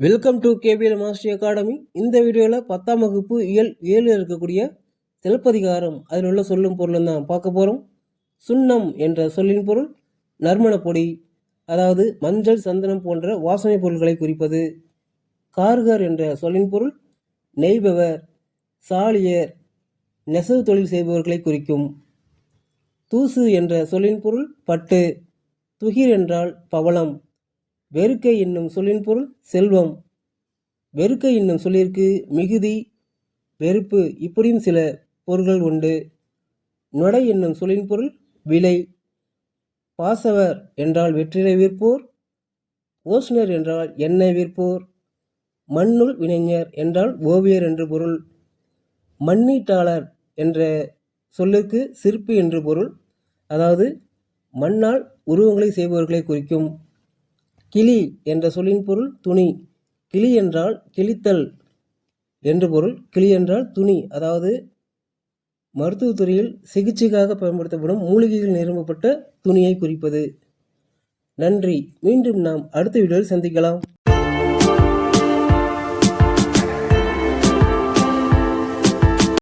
Welcome to KPL master academy இந்த வீடியோவில் பத்தாம் வகுப்பு இயல் ஏழு இருக்கக்கூடிய சிலப்பதிகாரம் அதில் உள்ள சொல்லும் பொருளும் தான் பார்க்க போகிறோம் சுண்ணம் என்ற சொல்லின் பொருள் நறுமணப்பொடி அதாவது மஞ்சள் சந்தனம் போன்ற வாசனை பொருட்களை குறிப்பது. கார்கர் என்ற சொல்லின் பொருள் நெய்பவர் சாலியர் நெசவு தொழில் செய்பவர்களை குறிக்கும். தூசு என்ற சொல்லின் பொருள் பட்டு துகிர் என்றால் பவளம். வெறுக்கை என்னும் சொல்லின் பொருள் செல்வம். வெறுக்கை என்னும் சொல்லிற்கு மிகுதி வெறுப்பு இப்படியும் சில பொருள்கள் உண்டு. நொடை என்னும் சொல்லின் பொருள் விலை. பாசவர் என்றால் வெற்றிலை விற்போர் ஓசுனர் என்றால் எண்ணெய் விற்போர் மண்ணுள் வினைஞர் என்றால் ஓவியர் என்று பொருள். மண்ணீட்டாளர் என்ற சொல்லுக்கு சிற்பி என்று பொருள். அதாவது மண்ணால் உருவங்களை செய்பவர்களை குறிக்கும். கிளி என்ற சொல்லின் பொருள் துணி. கிளி என்றால் கிழித்தல் என்று பொருள். கிளி என்றால் துணி. அதாவது மருத்துவத்துறையில் சிகிச்சைக்காக பயன்படுத்தப்படும் மூலிகைகள் நிரம்பப்பட்ட துணியை குறிப்பது. நன்றி. மீண்டும் நாம் அடுத்த வீடியோவில் சந்திக்கலாம்.